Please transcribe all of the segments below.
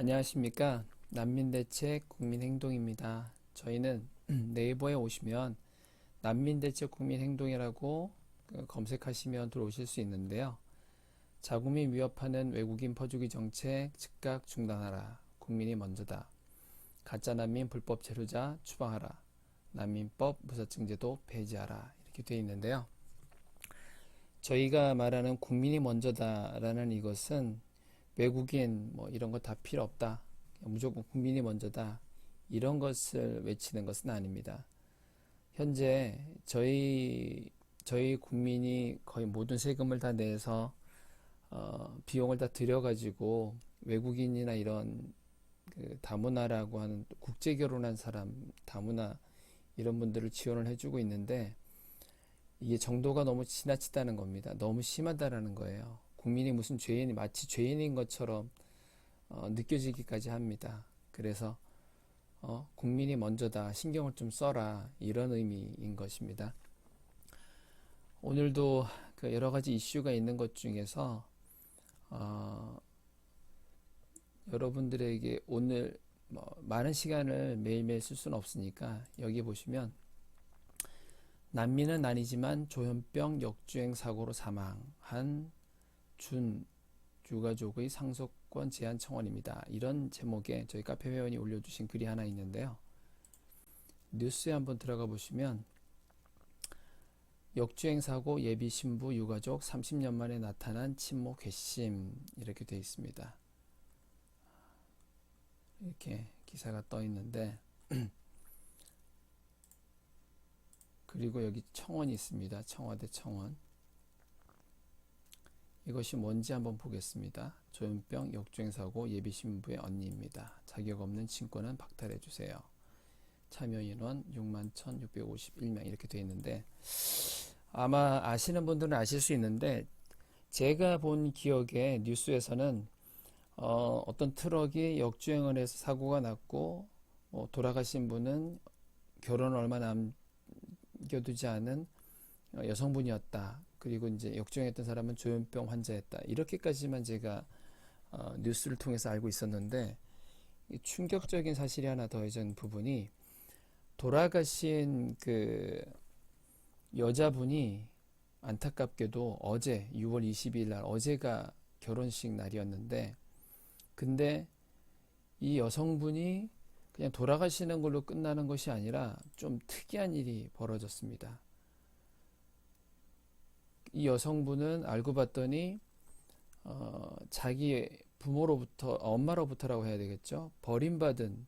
안녕하십니까. 난민대책 국민행동입니다. 저희는 네이버에 오시면 난민대책 국민행동이라고 그 검색하시면 들어오실 수 있는데요. 자국민 위협하는 외국인 퍼주기 정책 즉각 중단하라. 국민이 먼저다. 가짜 난민 불법 체류자 추방하라. 난민법 무사증제도 폐지하라. 이렇게 되어 있는데요. 저희가 말하는 국민이 먼저다라는 이것은 외국인 뭐 이런 거 다 필요 없다. 무조건 국민이 먼저다. 이런 것을 외치는 것은 아닙니다. 현재 저희 저희 국민이 거의 모든 세금을 다 내서 어, 비용을 다 들여가지고 외국인이나 이런 그 다문화라고 하는 국제 결혼한 사람 다문화 이런 분들을 지원을 해주고 있는데 이게 정도가 너무 지나치다는 겁니다. 너무 심하다라는 거예요. 국민이 무슨 죄인이 마치 죄인인 것처럼 어, 느껴지기까지 합니다. 그래서 어, 국민이 먼저다 신경을 좀 써라 이런 의미인 것입니다. 오늘도 그 여러 가지 이슈가 있는 것 중에서 어, 여러분들에게 오늘 뭐 많은 시간을 매일매일 쓸 수는 없으니까 여기 보시면 난민은 아니지만 조현병 역주행 사고로 사망한 준 유가족의 상속권 제한 청원입니다. 이런 제목의 저희 카페 회원이 올려주신 글이 하나 있는데요. 뉴스에 한번 들어가 보시면 역주행 사고 예비 신부 유가족 30년 만에 나타난 친모 괘씸 이렇게 되어 있습니다. 이렇게 기사가 떠 있는데 그리고 여기 청원이 있습니다. 청와대 청원. 이것이 뭔지 한번 보겠습니다. 조현병 역주행 사고 예비 신부의 언니입니다. 자격 없는 친권은 박탈해 주세요. 참여 인원 61,651명 이렇게 되어 있는데 아마 아시는 분들은 아실 수 있는데 제가 본 기억에 뉴스에서는 어, 어떤 트럭이 역주행을 해서 사고가 났고 뭐 돌아가신 분은 결혼 얼마 남겨두지 않은 여성분이었다. 그리고 이제 역주행했던 사람은 조현병 환자였다. 이렇게까지만 제가 어, 뉴스를 통해서 알고 있었는데 충격적인 사실이 하나 더해진 부분이 돌아가신 그 여자분이 안타깝게도 어제 6월 22일 날 어제가 결혼식 날이었는데 근데 이 여성분이 그냥 돌아가시는 걸로 끝나는 것이 아니라 좀 특이한 일이 벌어졌습니다. 이 여성분은 알고 봤더니 어, 자기 부모로부터 엄마로부터라고 해야 되겠죠. 버림받은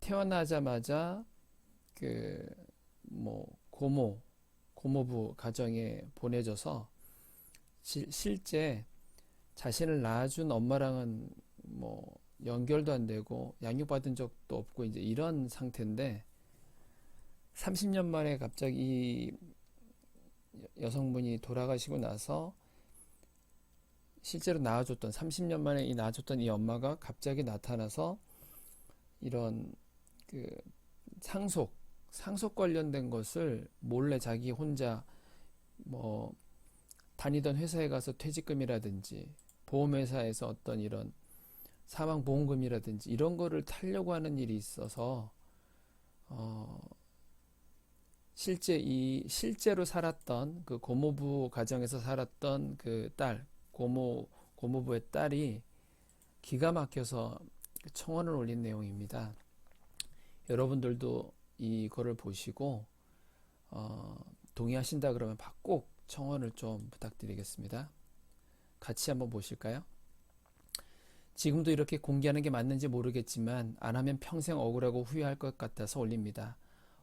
태어나자마자 그 뭐 고모 고모부 가정에 보내져서 시, 실제 자신을 낳아준 엄마랑은 뭐 연결도 안 되고 양육받은 적도 없고 이제 이런 상태인데 30년 만에 갑자기 여성분이 돌아가시고 나서 실제로 낳아줬던 30년 만에 이 낳아줬던 이 엄마가 갑자기 나타나서 이런 그 상속 상속 관련된 것을 몰래 자기 혼자 뭐 다니던 회사에 가서 퇴직금이라든지 보험회사에서 어떤 이런 사망보험금이라든지 이런 거를 타려고 하는 일이 있어서 어 실제 이 실제로 살았던 그 고모부 가정에서 살았던 그 딸 고모 고모부의 딸이 기가 막혀서 청원을 올린 내용입니다. 여러분들도 이거를 보시고 어, 동의하신다 그러면 꼭 청원을 좀 부탁드리겠습니다. 같이 한번 보실까요? 지금도 이렇게 공개하는 게 맞는지 모르겠지만 안 하면 평생 억울하고 후회할 것 같아서 올립니다.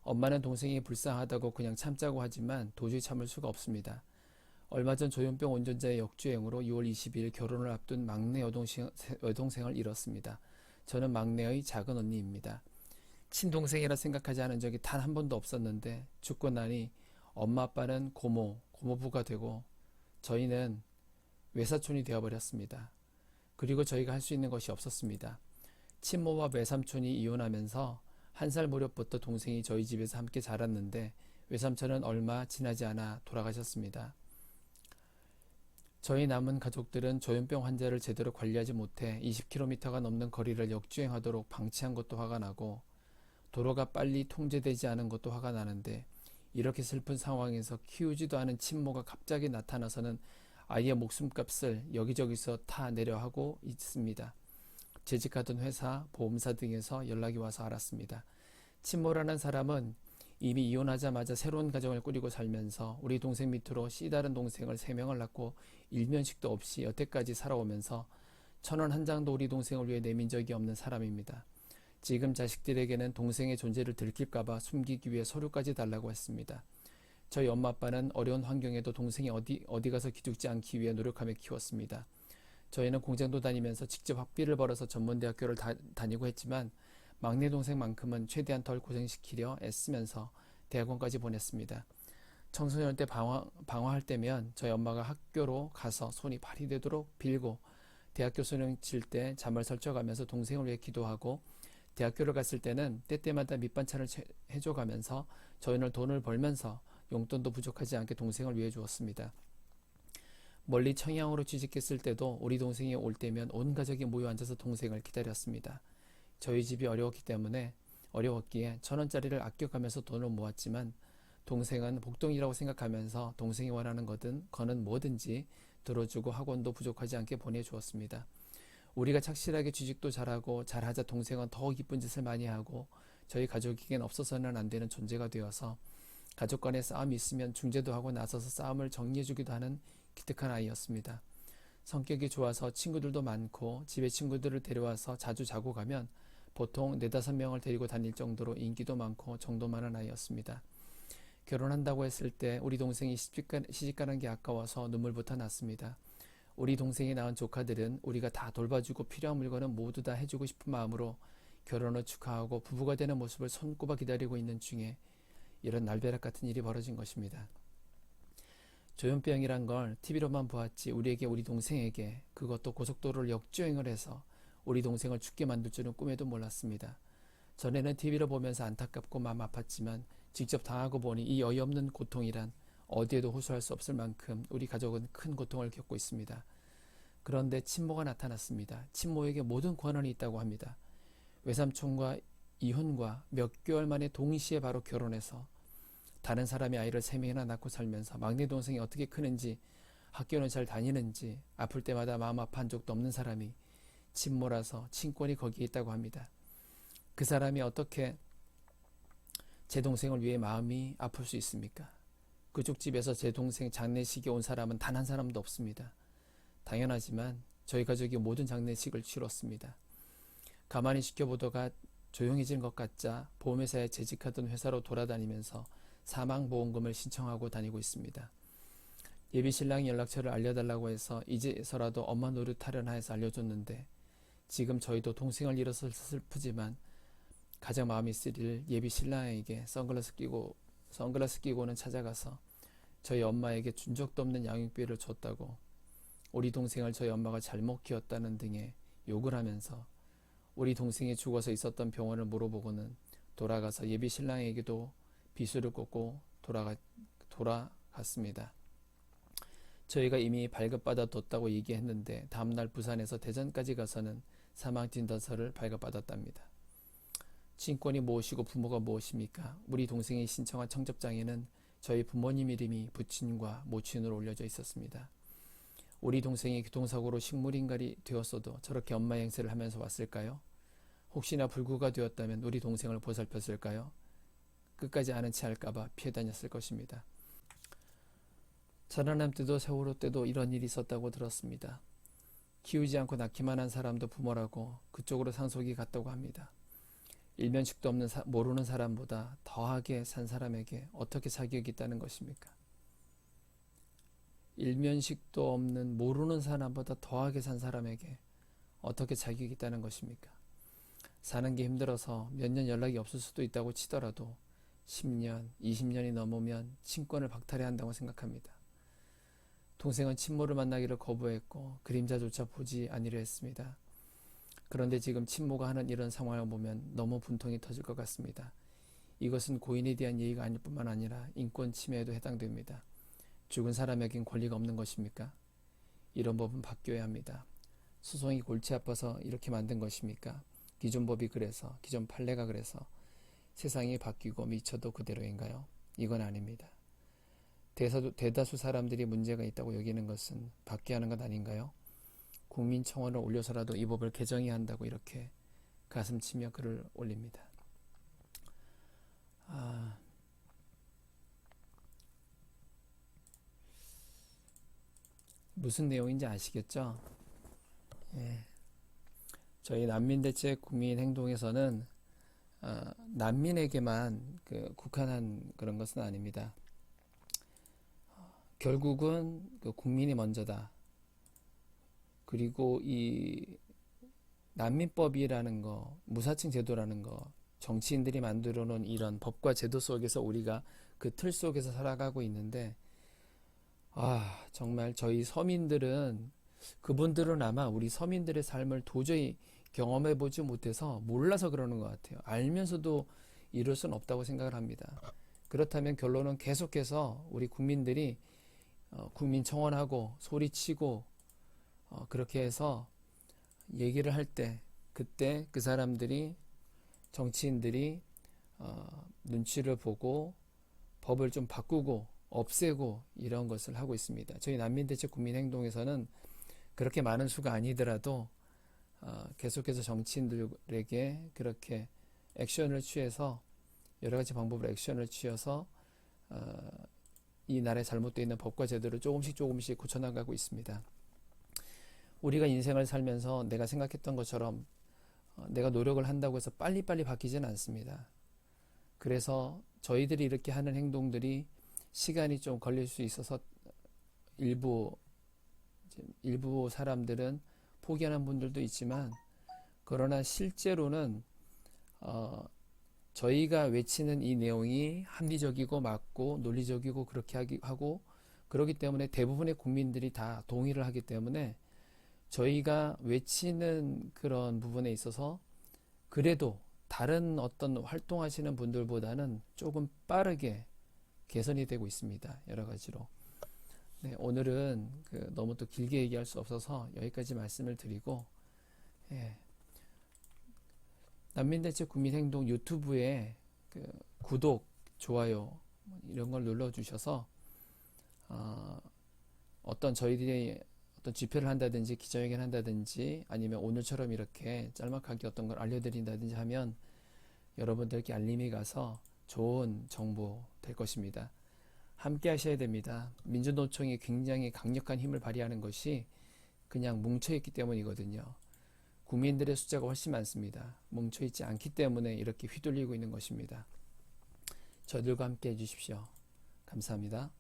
엄마는 동생이 불쌍하다고 그냥 참자고 하지만 도저히 참을 수가 없습니다. 얼마 전 조현병 운전자의 역주행으로 6월 22일 결혼을 앞둔 막내 여동생, 여동생을 잃었습니다. 저는 막내의 작은 언니입니다. 친동생이라 생각하지 않은 적이 단 한 번도 없었는데 죽고 나니 엄마 아빠는 고모, 고모부가 되고 저희는 외사촌이 되어버렸습니다. 그리고 저희가 할 수 있는 것이 없었습니다. 친모와 외삼촌이 이혼하면서 한 살 무렵부터 동생이 저희 집에서 함께 자랐는데 외삼촌은 얼마 지나지 않아 돌아가셨습니다. 저희 남은 가족들은 조현병 환자를 제대로 관리하지 못해 20km가 넘는 거리를 역주행하도록 방치한 것도 화가 나고 도로가 빨리 통제되지 않은 것도 화가 나는데 이렇게 슬픈 상황에서 키우지도 않은 친모가 갑자기 나타나서는 아이의 목숨값을 여기저기서 타 내려 하고 있습니다. 재직하던 회사, 보험사 등에서 연락이 와서 알았습니다. 친모라는 사람은 이미 이혼하자마자 새로운 가정을 꾸리고 살면서 우리 동생 밑으로 씨 다른 동생을 세 명을 낳고 일면식도 없이 여태까지 살아오면서 천 원 한 장도 우리 동생을 위해 내민 적이 없는 사람입니다. 지금 자식들에게는 동생의 존재를 들킬까봐 숨기기 위해 서류까지 달라고 했습니다. 저희 엄마 아빠는 어려운 환경에도 동생이 어디, 어디 가서 기죽지 않기 위해 노력하며 키웠습니다. 저희는 공장도 다니면서 직접 학비를 벌어서 전문대학교를 다, 다니고 했지만 막내 동생만큼은 최대한 덜 고생시키려 애쓰면서 대학원까지 보냈습니다. 청소년 때 방화, 방화할 때면 저희 엄마가 학교로 가서 손이 발이 되도록 빌고 대학교 수능 칠 때 잠을 설쳐가면서 동생을 위해 기도하고 대학교를 갔을 때는 때때마다 밑반찬을 해줘가면서 저희는 돈을 벌면서 용돈도 부족하지 않게 동생을 위해 주었습니다. 멀리 청양으로 취직했을 때도 우리 동생이 올 때면 온 가족이 모여 앉아서 동생을 기다렸습니다. 저희 집이 어려웠기 때문에 어려웠기에 천 원짜리를 아껴가면서 돈을 모았지만 동생은 복동이라고 생각하면서 동생이 원하는 거든 거는 뭐든지 들어주고 학원도 부족하지 않게 보내주었습니다. 우리가 착실하게 취직도 잘하고 잘하자 동생은 더 기쁜 짓을 많이 하고 저희 가족에겐 없어서는 안 되는 존재가 되어서 가족 간에 싸움이 있으면 중재도 하고 나서서 싸움을 정리해주기도 하는 기특한 아이였습니다. 성격이 좋아서 친구들도 많고 집에 친구들을 데려와서 자주 자고 가면 보통 네다섯 명을 데리고 다닐 정도로 인기도 많고 정도 많은 아이였습니다. 결혼한다고 했을 때 우리 동생이 시집가는 게 아까워서 눈물부터 났습니다. 우리 동생이 낳은 조카들은 우리가 다 돌봐주고 필요한 물건은 모두 다 해주고 싶은 마음으로 결혼을 축하하고 부부가 되는 모습을 손꼽아 기다리고 있는 중에 이런 날벼락 같은 일이 벌어진 것입니다. 조현병이란 걸 TV로만 보았지 우리에게 우리 동생에게 그것도 고속도로를 역주행을 해서 우리 동생을 죽게 만들 줄은 꿈에도 몰랐습니다. 전에는 TV로 보면서 안타깝고 마음 아팠지만 직접 당하고 보니 이 어이없는 고통이란 어디에도 호소할 수 없을 만큼 우리 가족은 큰 고통을 겪고 있습니다. 그런데 친모가 나타났습니다. 친모에게 모든 권한이 있다고 합니다. 외삼촌과 이혼과 몇 개월 만에 동시에 바로 결혼해서 다른 사람의 아이를 세 명이나 낳고 살면서 막내 동생이 어떻게 크는지 학교는 잘 다니는지 아플 때마다 마음 아파한 적도 없는 사람이 친모라서 친권이 거기에 있다고 합니다. 그 사람이 어떻게 제 동생을 위해 마음이 아플 수 있습니까? 그쪽 집에서 제 동생 장례식에 온 사람은 단 한 사람도 없습니다. 당연하지만 저희 가족이 모든 장례식을 치렀습니다. 가만히 지켜보다가 조용해진 것 같자 보험회사에 재직하던 회사로 돌아다니면서 사망보험금을 신청하고 다니고 있습니다. 예비 신랑이 연락처를 알려달라고 해서 이제서라도 엄마 노릇하려나 해서 알려줬는데 지금 저희도 동생을 잃어서 슬프지만 가장 마음이 쓰릴 예비 신랑에게 선글라스 끼고 선글라스 끼고는 찾아가서 저희 엄마에게 준 적도 없는 양육비를 줬다고 우리 동생을 저희 엄마가 잘못 키웠다는 등의 욕을 하면서 우리 동생이 죽어서 있었던 병원을 물어보고는 돌아가서 예비 신랑에게도 비수를 꽂고 돌아가, 돌아갔습니다. 저희가 이미 발급받아 뒀다고 얘기했는데 다음날 부산에서 대전까지 가서는 사망 진단서를 발급받았답니다. 친권이 무엇이고 부모가 무엇입니까? 우리 동생이 신청한 청첩장에는 저희 부모님 이름이 부친과 모친으로 올려져 있었습니다. 우리 동생이 교통사고로 식물인간이 되었어도 저렇게 엄마 행세를 하면서 왔을까요? 혹시나 불구가 되었다면 우리 동생을 보살폈을까요? 끝까지 아는 체 할까봐 피해 다녔을 것입니다. 전하남 때도 세월호 때도 이런 일이 있었다고 들었습니다. 키우지 않고 낳기만 한 사람도 부모라고 그쪽으로 상속이 갔다고 합니다. 일면식도 없는 사, 모르는 사람보다 더하게 산 사람에게 어떻게 자격이 있다는 것입니까? 일면식도 없는 모르는 사람보다 더하게 산 사람에게 어떻게 자격이 있다는 것입니까? 사는 게 힘들어서 몇 년 연락이 없을 수도 있다고 치더라도 10년, 20년이 넘으면 친권을 박탈해야 한다고 생각합니다. 동생은 친모를 만나기를 거부했고 그림자조차 보지 아니려 했습니다. 그런데 지금 친모가 하는 이런 상황을 보면 너무 분통이 터질 것 같습니다. 이것은 고인에 대한 예의가 아닐 뿐만 아니라 인권 침해에도 해당됩니다. 죽은 사람에겐 권리가 없는 것입니까? 이런 법은 바뀌어야 합니다. 소송이 골치 아파서 이렇게 만든 것입니까? 기존 법이 그래서, 기존 판례가 그래서 세상이 바뀌고 미쳐도 그대로인가요? 이건 아닙니다. 대다수, 대다수 사람들이 문제가 있다고 여기는 것은 바뀌어야 하는 것 아닌가요? 국민청원을 올려서라도 이 법을 개정해야 한다고 이렇게 가슴 치며 글을 올립니다. 아, 무슨 내용인지 아시겠죠? 예. 저희 난민대책 국민행동에서는 어, 난민에게만 그 국한한 그런 것은 아닙니다. 결국은 그 국민이 먼저다. 그리고 이 난민법이라는 거, 무사층 제도라는 거, 정치인들이 만들어 놓은 이런 법과 제도 속에서 우리가 그 틀 속에서 살아가고 있는데, 아, 정말 저희 서민들은, 그분들은 아마 우리 서민들의 삶을 도저히 경험해 보지 못해서 몰라서 그러는 것 같아요. 알면서도 이럴 수는 없다고 생각을 합니다. 그렇다면 결론은 계속해서 우리 국민들이 어, 국민 청원하고 소리치고 어, 그렇게 해서 얘기를 할 때 그때 그 사람들이 정치인들이 어, 눈치를 보고 법을 좀 바꾸고 없애고 이런 것을 하고 있습니다. 저희 난민대책 국민행동에서는 그렇게 많은 수가 아니더라도 어, 계속해서 정치인들에게 그렇게 액션을 취해서 여러 가지 방법으로 액션을 취해서 어, 이 나라에 잘못되어 있는 법과 제도를 조금씩 조금씩 고쳐나가고 있습니다. 우리가 인생을 살면서 내가 생각했던 것처럼 어, 내가 노력을 한다고 해서 빨리빨리 바뀌지는 않습니다. 그래서 저희들이 이렇게 하는 행동들이 시간이 좀 걸릴 수 있어서 일부 일부 사람들은 포기하는 분들도 있지만 그러나 실제로는 어, 저희가 외치는 이 내용이 합리적이고 맞고 논리적이고 그렇게 하기, 하고 그렇기 때문에 대부분의 국민들이 다 동의를 하기 때문에 저희가 외치는 그런 부분에 있어서 그래도 다른 어떤 활동하시는 분들보다는 조금 빠르게 개선이 되고 있습니다. 여러 가지로. 네, 오늘은 그 너무 또 길게 얘기할 수 없어서 여기까지 말씀을 드리고, 예. 난민대책 국민행동 유튜브에 그 구독, 좋아요 이런 걸 눌러주셔서 어, 어떤 저희들이 어떤 집회를 한다든지 기자회견 한다든지 아니면 오늘처럼 이렇게 짤막하게 어떤 걸 알려드린다든지 하면 여러분들께 알림이 가서 좋은 정보 될 것입니다. 함께 하셔야 됩니다. 민주노총이 굉장히 강력한 힘을 발휘하는 것이 그냥 뭉쳐있기 때문이거든요. 국민들의 숫자가 훨씬 많습니다. 뭉쳐있지 않기 때문에 이렇게 휘둘리고 있는 것입니다. 저들과 함께 해주십시오. 감사합니다.